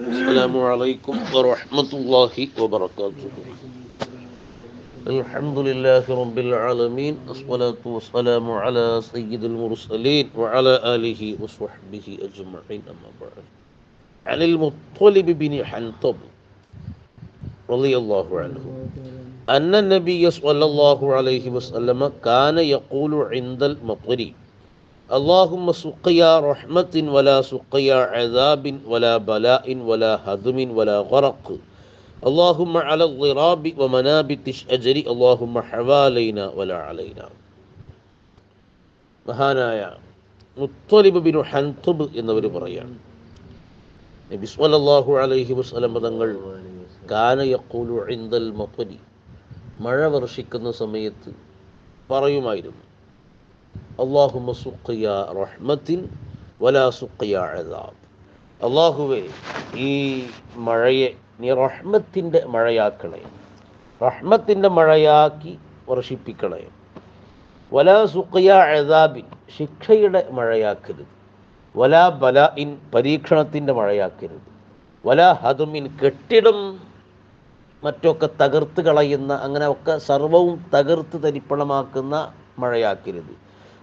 السلام عليكم ورحمة الله وبركاته. الحمد لله رب العالمين الصلاة والسلام على سيد المرسلين وعلى آله وصحبه أجمعين أما بعد. عن المطلب بن حنطب رضي الله عنه أن النبي صلى الله عليه وسلم كان يقول عند المطر اللهم سقيا رحمة ولا سقيا عذاب ولا بلاء ولا هدم ولا غرق اللهم على الضراب ومنابت الشجر اللهم حوالينا ولا علينا മഹാനായ മുത്തലിബ് ബിൻ ഹൻതുബ് എന്നവർ പറയാണ് നബി സ്വല്ലല്ലാഹു അലൈഹി വസല്ലം തങ്ങൾ കാന യഖൂലു ഇൻദൽ മത്വരി മഴ വർഷിക്കുന്ന സമയത്ത് പറയുമായിരുന്നു അള്ളാഹുമ സുഖിയ റഹ്മത്തിൻ വലാ സുഖിയ അള്ളാഹുവെ ഈ മഴയെ നീ റഹ്മത്തിന്റെ മഴയാക്കണേ റഹ്മത്തിന്റെ മഴയാക്കി വർഷിപ്പിക്കണേ വലാ സുഖിയ അദാബിൻ ശിക്ഷയുടെ മഴയാക്കരുത്. വലാ ഇൻ പരീക്ഷണത്തിന്റെ മഴയാക്കരുത്. വലാ ഹതുമിൻ കെട്ടിടം മറ്റൊക്കെ തകർത്ത് കളയുന്ന അങ്ങനെ ഒക്കെ സർവവും തകർത്ത് തരിപ്പണമാക്കുന്ന മഴയാക്കരുത്.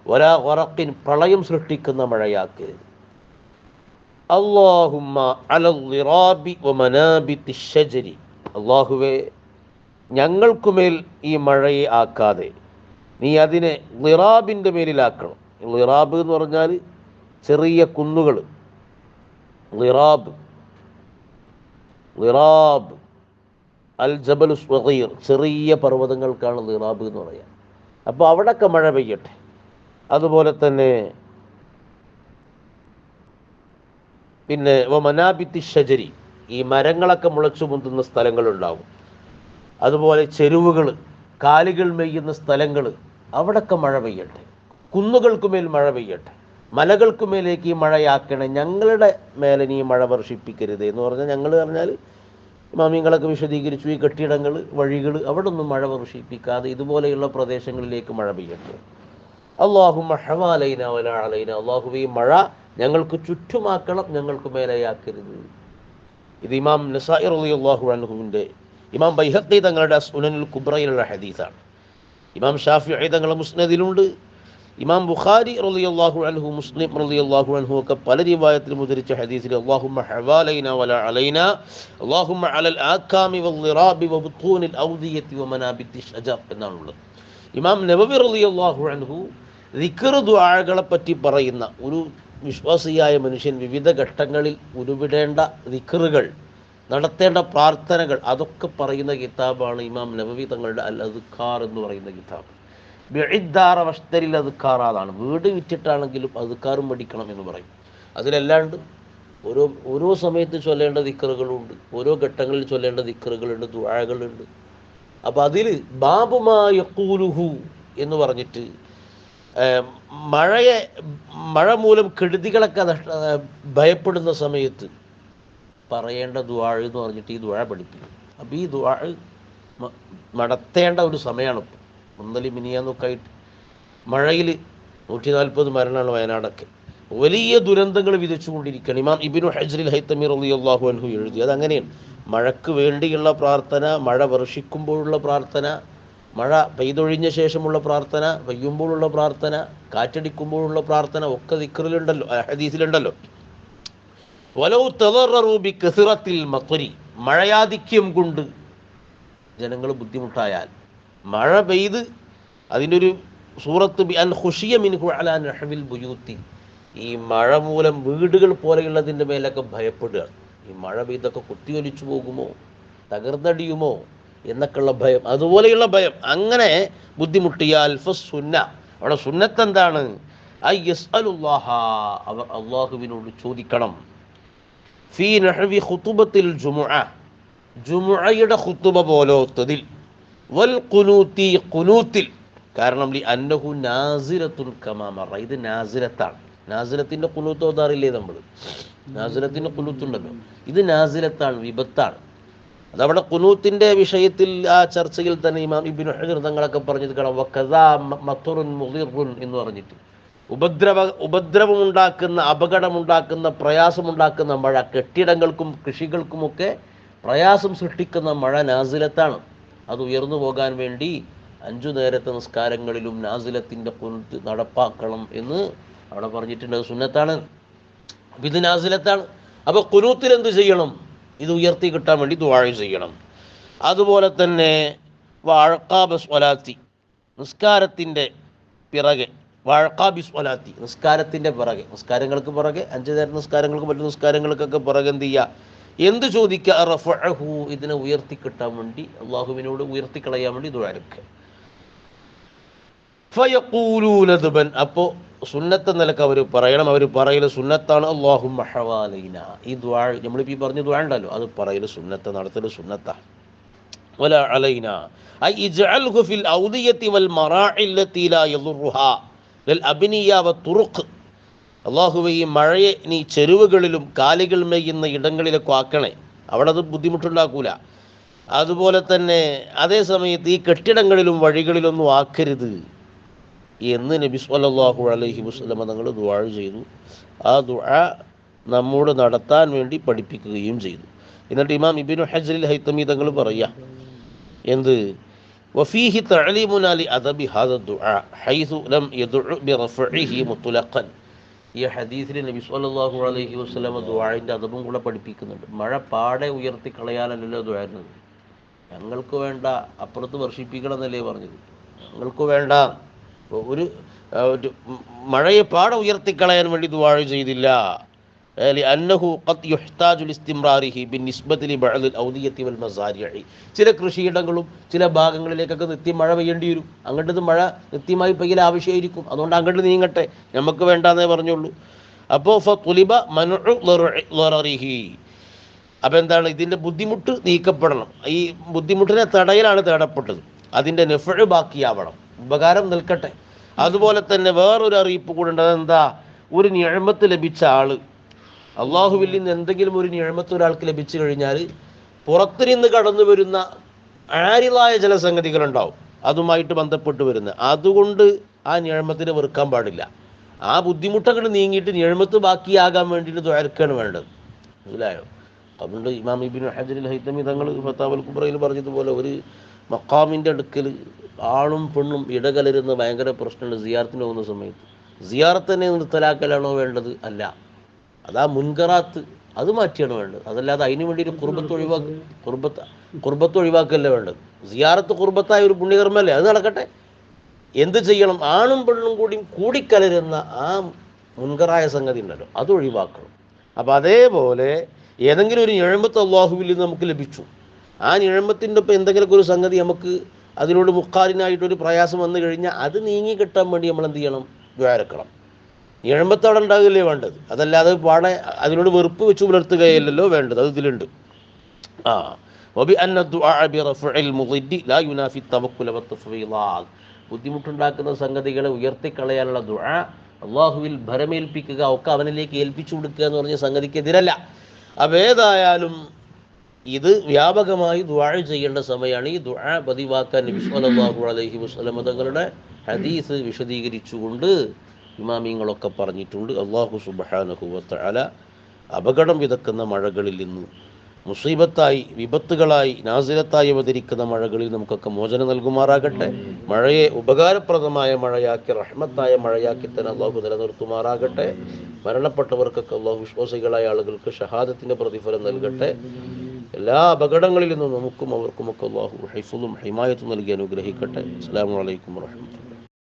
ഒരാ ഉറക്കിൻ പ്രളയം സൃഷ്ടിക്കുന്ന മഴയാക്കരുത്. അള്ളാഹുവെ ഞങ്ങൾക്കുമേൽ ഈ മഴയെ ആക്കാതെ നീ അതിനെ ലിറാബിന്റെ മേലിലാക്കണം. ലിറാബ് എന്ന് പറഞ്ഞാൽ ചെറിയ കുന്നുകൾ ലിറാബ് ലിറാബ് അൽ ജബൽ ചെറിയ പർവതങ്ങൾക്കാണ് ലിറാബ് എന്ന് പറയുക അപ്പോൾ അവിടൊക്കെ മഴ പെയ്യട്ടെ. അതുപോലെ തന്നെ പിന്നെ മനാബിത്തി ഷജരി ഈ മരങ്ങളൊക്കെ മുളച്ചു മുന്തുന്ന സ്ഥലങ്ങളുണ്ടാവും. അതുപോലെ ചെരുവുകൾ കാലുകൾ മെയ്യുന്ന സ്ഥലങ്ങൾ അവിടൊക്കെ മഴ പെയ്യട്ടെ. കുന്നുകൾക്കുമേൽ മഴ പെയ്യട്ടെ. മലകൾക്കുമേലേക്ക് ഈ മഴയാക്കണേ ഞങ്ങളുടെ മേലെ നീ മഴ വർഷിപ്പിക്കരുത് എന്ന് പറഞ്ഞാൽ ഞങ്ങൾ പറഞ്ഞാൽ മാമ്യങ്ങളൊക്കെ വിശദീകരിച്ചു. ഈ കെട്ടിടങ്ങൾ വഴികൾ അവിടെ ഒന്നും മഴ വർഷിപ്പിക്കാതെ ഇതുപോലെയുള്ള പ്രദേശങ്ങളിലേക്ക് മഴ പെയ്യട്ടെ. അള്ളാഹു മഹവാലൈന വലാലൈന അള്ളാഹു ഈ മഴ ഞങ്ങൾക്ക് ചുറ്റുമാക്കണം ഞങ്ങൾക്ക് മേലെയാക്കരുത്. ഇത് ഇമാം നസായിർ അലി അള്ളാഹു ഇമാം ബൈഹത്തി തങ്ങളുടെ സുനനുൽ കുബ്രയിലുള്ള ഹദീസാണ്. ഇമാം ഷാഫി തങ്ങളുടെ മുസ്നദിലുണ്ട്. ഇമാം ബുഖാരി റലി അള്ളാഹു അൻഹു മുസ്ലിം റലി അള്ളാഹു അൻഹു ഒക്കെ പല രീവായത്തിലും ഉദ്ധരിച്ച ഹദീസിൽ അള്ളാഹുമ്മ ഹവാലൈന വല അലൈന അള്ളാഹുമ്മ അലൽ ആക്കാമി വൽറാബി വബുത്തൂനിൽ ഔദിയത്തി വമനാബിത്തി ഷജർ എന്നാണുള്ളത്. ഇമാം നബവി റലി അള്ളാഹു അൻഹു ദിക്കർ ദ്വാഴകളെ പറ്റി പറയുന്ന ഒരു വിശ്വാസിയായ മനുഷ്യൻ വിവിധ ഘട്ടങ്ങളിൽ ഉരുവിടേണ്ട ദിക്കറുകൾ നടത്തേണ്ട പ്രാർത്ഥനകൾ അതൊക്കെ പറയുന്ന കിതാബാണ് ഇമാം നബവി തങ്ങളുടെ അൽ അദ്ഖാർ എന്ന് പറയുന്ന കിതാബ്. ബെഴിദ്ദാറ വഷ്തരിൽ അദ്ഖാർ അതാണ്. വീട് വിറ്റിട്ടാണെങ്കിലും അദ്ഖാറും പഠിക്കണം എന്ന് പറയും. അതിലല്ലാണ്ട് ഓരോ ഓരോ സമയത്ത് ചൊല്ലേണ്ട ദിക്കറുകളുണ്ട് ഓരോ ഘട്ടങ്ങളിൽ ചൊല്ലേണ്ട ദിക്കറുകളുണ്ട് ദുഴകളുണ്ട് അപ്പോൾ അതിൽ ബാബുമായ കൂലുഹു എന്ന് പറഞ്ഞിട്ട് മഴയെ മഴ മൂലം കെടുതികളൊക്കെ നഷ്ട ഭയപ്പെടുന്ന സമയത്ത് പറയേണ്ട ദ്വാഴ് എന്ന് പറഞ്ഞിട്ട് ഈ ദ്വാഴ പഠിപ്പിക്കും. അപ്പോൾ ഈ ദ്വാഴ് നടത്തേണ്ട ഒരു സമയമാണ് ഇപ്പോൾ ഒന്നലി മിനിയാന്നൊക്കെ ആയിട്ട് മഴയിൽ നൂറ്റി നാൽപ്പത് മരണമാണ് വയനാടൊക്കെ. വലിയ ദുരന്തങ്ങൾ വിധിച്ചുകൊണ്ടിരിക്കുകയാണ് ഇമാം ഇബിനു ഹജ്രിൽ ഹൈത്തമീർ അലി അള്ളാഹു അൻഹു എഴുതി. അതങ്ങനെയാണ്. മഴയ്ക്ക് വേണ്ടിയുള്ള പ്രാർത്ഥന മഴ വർഷിക്കുമ്പോഴുള്ള പ്രാർത്ഥന മഴ പെയ്തൊഴിഞ്ഞ ശേഷമുള്ള പ്രാർത്ഥന പെയ്യുമ്പോഴുള്ള പ്രാർത്ഥന കാറ്റടിക്കുമ്പോഴുള്ള പ്രാർത്ഥന ഒക്കെ ദിക്റിലുണ്ടല്ലോ ഹദീസിലുണ്ടല്ലോ. വലൗ തെററൂബി കസിറത്തിൽ മത്വരി മഴയാധിക്യം കൊണ്ട് ജനങ്ങൾ ബുദ്ധിമുട്ടായാൽ. മഴ പെയ്ത് അതിന്റെ ഒരു സൂറത്ത് ബി ഹുഷിയ മിൻഹു അലാ നഹവിൽ ബുയൂത്തി. ഈ മഴ മൂലം വീടുകൾ പോലെയുള്ളതിന്റെ മേലൊക്കെ ഭയപ്പെടുക. ഈ മഴ പെയ്തൊക്കെ കുത്തിയൊലിച്ചു പോകുമോ? തകർന്നടിയുമോ? എന്നൊക്കെയുള്ള ഭയം. അതുപോലെയുള്ള ഭയം. അങ്ങനെ ബുദ്ധിമുട്ടിയാൽ സുന്ന അവിടെ സുന്നത്ത് എന്താണ് ഐ യസ് അലുല്ലാഹ അവർ അള്ളാഹുവിനോട് ചോദിക്കണം. ഫീ നഹവി ഖുതുബത്തിൽ ജുമുഅ. ജുമുഅയുടെ ഖുതുബ പോലോത്തതിൽ. വൽ കുനൂത്തി കുനൂത്തിൽ കാരണം ലി അന്നഹു നാസിരത്തുൽ കമാമറ ഇത് നാസിരത്താണ് നാസിരത്തിന്റെ കുനൂത്ത് ഓതാറില്ലേ നമ്മൾ നാസിരത്തിന്റെ കുനൂത്തുണ്ടല്ലോ ഇത് നാസിരത്താണ് വിപത്താണ്. അതവിടെ കുനൂത്തിന്റെ വിഷയത്തിൽ ആ ചർച്ചയിൽ തന്നെ ഇമാം ഇബിൻ ഹജർ തങ്ങളൊക്കെ പറഞ്ഞത് കാണാം വക്കഥാ മത്തുറുൻ മുദിറുൻ എന്ന് പറഞ്ഞിട്ട്. ഉപദ്രവ ഉപദ്രവമുണ്ടാക്കുന്ന അപകടമുണ്ടാക്കുന്ന പ്രയാസമുണ്ടാക്കുന്ന മഴ കെട്ടിടങ്ങൾക്കും കൃഷികൾക്കുമൊക്കെ പ്രയാസം സൃഷ്ടിക്കുന്ന മഴ നാസിലത്താണ്. അത് ഉയർന്നു പോകാൻ വേണ്ടി അഞ്ചു നേരത്തെ നിസ്കാരങ്ങളിലും നാസിലത്തിന്റെ കുനുത്ത് നടപ്പാക്കണം എന്ന് അവിടെ പറഞ്ഞിട്ടുണ്ട്. സുന്നത്താണ്. ഇത് നാസിലത്താണ്. അപ്പോൾ കുനൂത്തിൽ എന്ത് ചെയ്യണം? ഇത് ഉയർത്തി കിട്ടാൻ വേണ്ടി ദുവാഴ ചെയ്യണം. അതുപോലെ തന്നെ വാഴക്കാബസ്വലാത്തി നിസ്കാരത്തിന്റെ പിറകെ വാഴക്കാബിസ്വലാത്തി നിസ്കാരത്തിന്റെ പിറകെ നിസ്കാരങ്ങൾക്ക് പിറകെ അഞ്ച് നേരം നിസ്കാരങ്ങൾക്ക് മറ്റു നിസ്കാരങ്ങൾക്കൊക്കെ പിറകെ എന്ത് ചെയ്യുക എന്ത് ചോദിക്കുക റഫഅഹു ഇതിനെ ഉയർത്തി കിട്ടാൻ വേണ്ടി അള്ളാഹുവിനോട് ഉയർത്തി കളയാൻ വേണ്ടി ഫയഖൂലൂനദുബൻ അപ്പോൾ സുന്നത്ത് നിലക്ക് അവർ പറയണം അവർ പറയൽ സുന്നത്താണ് അള്ളാഹു മഹവാലൈന ഈ ദ്വാ നമ്മളിപ്പോൾ ഈ പറഞ്ഞ ദ്വാ ഉണ്ടല്ലോ അത് പറയൽ സുന്നത്ത് നടത്തൽ സുന്നത്താണ് ولا علينا أي اجعله في الأودية والمراعي التي لا يضرها للأبنية والطرق അള്ളാഹുവെ ഈ മഴയെ നീ ചെരുവുകളിലും കാലുകൾ മെയ്യുന്ന ഇടങ്ങളിലൊക്കെ ആക്കണേ അവിടെ അത് ബുദ്ധിമുട്ടുണ്ടാക്കൂല അതുപോലെ തന്നെ അതേ സമയത്ത് ഈ കെട്ടിടങ്ങളിലും വഴികളിലൊന്നും ആക്കരുത് എന്ന് നബി സല്ലല്ലാഹു അലൈഹി വസല്ലമ തങ്ങൾ ദുആ ചെയ്തു. ആ ദുആ നമ്മോട് നടത്താൻ വേണ്ടി പഠിപ്പിക്കുകയും ചെയ്തു. എന്നിട്ട് ഇമാം ഇബിനു ഹജ്റിൽ ഹൈത്തമി തങ്ങൾ പറയാ എന്ത്? തഅലീമുന ലി അദബി ഹാദ ദുആ ഹൈസു ലം യദ്ഉ ബിറഫഇഹി മുത്ലഖൻ. ഈ ഹദീസിൽ നബി സല്ലല്ലാഹു അലൈഹി വസല്ലമ ദുആഇന്റെ അദബും കൂടെ പഠിപ്പിക്കുന്നുണ്ട്. മഴ പാടെ ഉയർത്തി കളയാനല്ലല്ലോ ദുആയിരുന്നത് ഞങ്ങൾക്ക് വേണ്ട അപ്പുറത്ത് വർഷിപ്പിക്കണം എന്നല്ലേ പറഞ്ഞത്. ഞങ്ങൾക്ക് വേണ്ട. ഒരു മഴയെ പാട ഉയർത്തിക്കളയാൻ വേണ്ടി ദുവാഴ ചെയ്തില്ല. ചില കൃഷിയിടങ്ങളും ചില ഭാഗങ്ങളിലേക്കൊക്കെ നിത്യം മഴ പെയ്യേണ്ടി വരും. അങ്ങോട്ടത് മഴ നിത്യമായി പെയ്യൽ ആവശ്യമായിരിക്കും. അതുകൊണ്ട് അങ്ങോട്ട് നീങ്ങട്ടെ. നമുക്ക് വേണ്ടെന്നേ പറഞ്ഞുള്ളൂ. അപ്പോ അപ്പൊ അപ്പോൾ എന്താണ്? ഇതിന്റെ ബുദ്ധിമുട്ട് നീക്കപ്പെടണം. ഈ ബുദ്ധിമുട്ടിനെ തടയിലാണ് തേടപ്പെട്ടത്. അതിന്റെ നെഫഴ് ബാക്കിയാവണം. ഉപകാരം നിൽക്കട്ടെ. അതുപോലെ തന്നെ വേറൊരു അറിയിപ്പ് കൂടെ ഉണ്ട്. അതെന്താ? ഒരു ഞഴമത്ത് ലഭിച്ച ആൾ അള്ളാഹുവിൽ നിന്ന് എന്തെങ്കിലും ഒരു ഞഴമത്ത് ഒരാൾക്ക് ലഭിച്ചു കഴിഞ്ഞാൽ പുറത്തു നിന്ന് കടന്നു വരുന്ന ആരിലായ ചില സംഗതികളുണ്ടാവും. അതുമായിട്ട് ബന്ധപ്പെട്ട് വരുന്നത് അതുകൊണ്ട് ആ ഞഴമത്തിനെ വെറുക്കാൻ പാടില്ല. ആ ബുദ്ധിമുട്ടങ്ങൾ നീങ്ങിയിട്ട് ഞഴമത്ത് ബാക്കിയാകാൻ വേണ്ടിയിട്ട് ദ്വാരക്കാണ് വേണ്ടത്. മനസ്സിലായോ? അതുകൊണ്ട് ഇമാം ഇബിൻ ഹജറിൽ ഹൈത്തമി തങ്ങൾ ഫത്താവൽ കുബ്രയിൽ പറഞ്ഞതുപോലെ ഒരു മക്കാമിന്റെ അടുക്കൽ ആണും പെണ്ണും ഇടകലരുന്ന ഭയങ്കര പ്രശ്നമുണ്ട് സിയാറത്തിന് പോകുന്ന സമയത്ത്. സിയാറത്ത് തന്നെ നിർത്തലാക്കലാണോ വേണ്ടത്? അല്ല. അതാ മുൻകറാത്ത്. അത് മാറ്റിയാണ് വേണ്ടത്. അതല്ലാതെ അതിന് വേണ്ടി ഒരു കുർബത്ത് ഒഴിവാക്ക കുർബത്ത് കുർബത്ത് ഒഴിവാക്കല്ലേ വേണ്ടത്? സിയാറത്ത് കുർബത്തായ ഒരു പുണ്യകർമ്മല്ലേ? അത് നടക്കട്ടെ. എന്ത് ചെയ്യണം? ആണും പെണ്ണും കൂടിയും കൂടിക്കലരുന്ന ആ മുൻകറായ സംഗതി ഉണ്ടല്ലോ. അത് ഒഴിവാക്കണം. അപ്പം അതേപോലെ ഏതെങ്കിലും ഒരു ഞഴമ്പത്ത് അള്ളാഹുവിൽ നമുക്ക് ലഭിച്ചു. ആ ഞഴമ്പത്തിന്റെ ഒപ്പം എന്തെങ്കിലുമൊക്കെ ഒരു സംഗതി നമുക്ക് അതിനോട് മുക്കാലിനായിട്ടൊരു പ്രയാസം വന്നു കഴിഞ്ഞാൽ അത് നീങ്ങി കിട്ടാൻ വേണ്ടി നമ്മൾ എന്ത് ചെയ്യണം? ദ്വാരക്കണം. നിഴമ്പത്ത് അവിടെ ഉണ്ടാകില്ലേ വേണ്ടത്? അതല്ലാതെ പാടെ അതിനോട് വെറുപ്പ് വെച്ച് പുലർത്തുകയല്ലോ വേണ്ടത്. അത് ഇതിലുണ്ട്. ആ. ബുദ്ധിമുട്ടുണ്ടാക്കുന്ന സംഗതികളെ ഉയർത്തിക്കളയാനുള്ള ദുഴ അള്ളാഹുവിൽ ഭരമേൽപ്പിക്കുക ഒക്കെ അവനിലേക്ക് ഏൽപ്പിച്ചു കൊടുക്കുക എന്ന് പറഞ്ഞ സംഗതിക്കെതിരല്ല. അവേതായാലും ഇത് വ്യാപകമായി ദുആ ചെയ്യേണ്ട സമയമാണ് ഈ ദുആ പതിവാക്കാൻ നബി അലൈഹി വസല്ലം തങ്ങളുടെ ഹദീസ് വിശദീകരിച്ചുകൊണ്ട് ഇമാമിങ്ങളൊക്കെ പറഞ്ഞിട്ടുണ്ട്. അള്ളാഹു സുബ്ഹാനഹു വതആല അപകടം വിതക്കുന്ന മഴകളിൽ നിന്ന് മുസീബത്തായി വിപത്തുകളായി നാസിലത്തായി അവതരിക്കുന്ന മഴകളിൽ നമുക്കൊക്കെ മോചനം നൽകുമാറാകട്ടെ. മഴയെ ഉപകാരപ്രദമായ മഴയാക്കി റഹ്മത്തായ മഴയാക്കി തന്നെ അള്ളാഹു നിലനിർത്തുമാറാകട്ടെ. മരണപ്പെട്ടവർക്കൊക്കെ അള്ളാഹു വിശ്വാസികളായ ആളുകൾക്ക് ഷഹാദത്തിന്റെ പ്രതിഫലം നൽകട്ടെ. എല്ലാ അപകടങ്ങളിൽ നിന്നും നമുക്കും അവർക്കുമൊക്കെ അള്ളാഹു ഹൈഫുലും ഹിമായത്തും നൽകി അനുഗ്രഹിക്കട്ടെ. അസ്സാം വലൈക്കും വാഹമത്തുള്ള